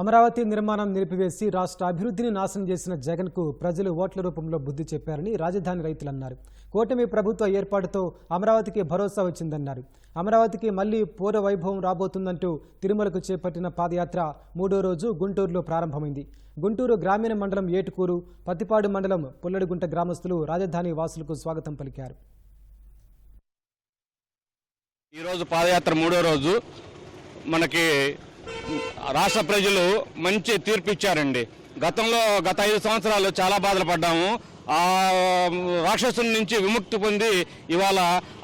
అమరావతి నిర్మాణం నిలిపివేసి రాష్ట్ర అభివృద్ధిని నాశనం చేసిన జగన్కు ప్రజలు ఓట్ల రూపంలో బుద్ధి చెప్పారని రాజధాని రైతులు అన్నారు. కూటమి ప్రభుత్వ ఏర్పాటుతో అమరావతికి భరోసా వచ్చిందన్నారు. అమరావతికి మళ్ళీ పూర్వ వైభవం రాబోతుందంటూ తిరుమలకు చేపట్టిన పాదయాత్ర మూడో రోజు గుంటూరులో ప్రారంభమైంది. గుంటూరు గ్రామీణ మండలం ఏటుకూరు పత్తిపాడు మండలం పుల్లడిగుంట గ్రామస్తులు రాజధాని వాసులకు స్వాగతం పలికారు. ఈరోజు పాదయాత్ర మూడో రోజు. మనకి రాష్ట్ర ప్రజలు మంచి తీర్పు ఇచ్చారండి. గతంలో గత ఐదు సంవత్సరాలు చాలా బాధలు పడ్డాము. ఆ రాక్షసుల నుంచి విముక్తి పొంది ఇవాళ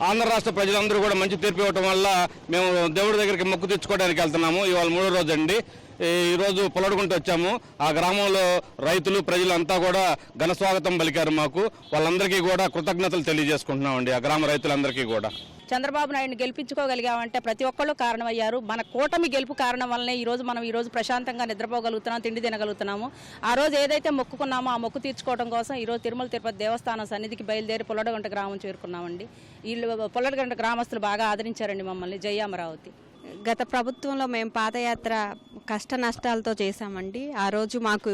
ఆంధ్ర రాష్ట్ర ప్రజలందరూ కూడా మంచి తీర్పు ఇవ్వటం వల్ల మేము దేవుడి దగ్గరికి మొక్కు తెచ్చుకోవడానికి వెళ్తున్నాము. ఇవాళ మూడో రోజు అండి. ఈ రోజు పొలడుకుంటూ వచ్చాము. ఆ గ్రామంలో రైతులు ప్రజలంతా కూడా ఘన స్వాగతం పలికారు మాకు. వాళ్ళందరికీ కూడా కృతజ్ఞతలు తెలియజేసుకుంటున్నామండి ఆ గ్రామ రైతులందరికీ కూడా. చంద్రబాబు నాయుడిని గెలిపించుకోగలిగామంటే ప్రతి ఒక్కళ్ళు కారణమయ్యారు. మన కూటమి గెలుపు కారణం వల్లనే ఈ రోజు మనం ఈ రోజు ప్రశాంతంగా నిద్రపోగలుగుతున్నాం తిండి తినగలుగుతున్నాము. ఆ రోజు ఏదైతే మొక్కుకున్నామో ఆ మొక్కు తీర్చుకోవడం కోసం ఈ రోజు తిరుమల తిరుపతి దేవస్థానం సన్నిధికి బయలుదేరి పొల్లడగంట గ్రామం చేరుకున్నామండి. వీళ్ళు పొల్లడగంట గ్రామస్తులు బాగా ఆదరించారండి మమ్మల్ని. జై అమరావతి. గత ప్రభుత్వంలో మేము పాదయాత్ర కష్ట నష్టాలతో చేశామండి. ఆ రోజు మాకు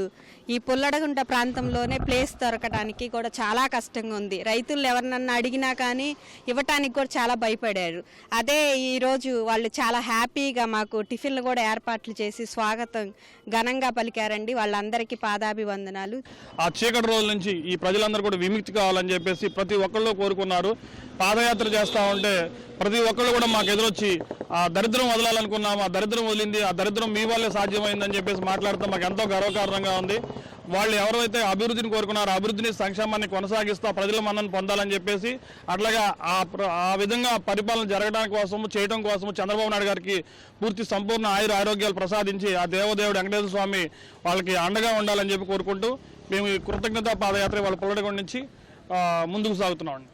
ఈ పుల్లడగుంట ప్రాంతంలోనే ప్లేస్ దొరకడానికి కూడా చాలా కష్టంగా ఉంది. రైతులు ఎవరినన్నా అడిగినా కానీ ఇవ్వటానికి కూడా చాలా భయపడారు. అదే ఈరోజు వాళ్ళు చాలా హ్యాపీగా మాకు టిఫిన్లు కూడా ఏర్పాట్లు చేసి స్వాగతం ఘనంగా పలికారండి. వాళ్ళందరికీ పాదాభివందనాలు. ఆ చీకటి రోజుల నుంచి ఈ ప్రజలందరూ కూడా విముక్తి కావాలని చెప్పేసి ప్రతి ఒక్కళ్ళు కోరుకున్నారు. పాదయాత్ర చేస్తూ ఉంటే ప్రతి ఒక్కళ్ళు కూడా మాకు ఎదురొచ్చి ఆ దరిద్రం వదలాలనుకున్నాము? ఆ దరిద్రం వదిలింది ఆ దరిద్రం మీ వల్లే సాధ్యమైందని చెప్పేసి మాట్లాడుతూ మాకు ఎంతో గర్వకారణంగా ఉంది. వాళ్ళు ఎవరైతే అభివృద్ధిని కోరుకున్నారో అభివృద్ధిని సంక్షేమాన్ని కొనసాగిస్తూ ప్రజల మన్నను పొందాలని చెప్పేసి అట్లాగా ఆ ప్ర- ఆ విధంగా పరిపాలన జరగడానికి కోసము చేయడం కోసము చంద్రబాబు నాయుడు గారికి పూర్తి సంపూర్ణ ఆయుర ఆరోగ్యాలు ప్రసాదించి ఆ దేవదేవుడు వెంకటేశ్వర స్వామి వాళ్ళకి అండగా ఉండాలని చెప్పి కోరుకుంటూ మేము ఈ కృతజ్ఞత పాదయాత్ర వాళ్ళ పొల్లడిగొండ నుంచి ముందుకు సాగుతున్నాం